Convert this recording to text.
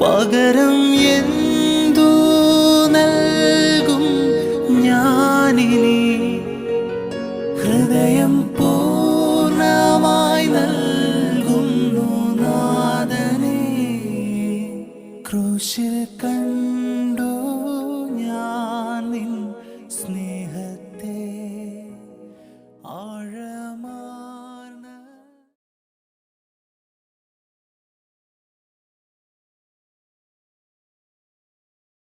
പകരം എന്തു നൽകും ഞാനിനി? ഹൃദയം പൂർണമായി നൽകുന്നു നാദനെ ക്രൂശിൽ കണ്ടു ഞാൻ സ്നേഹത്തെ ആഴമ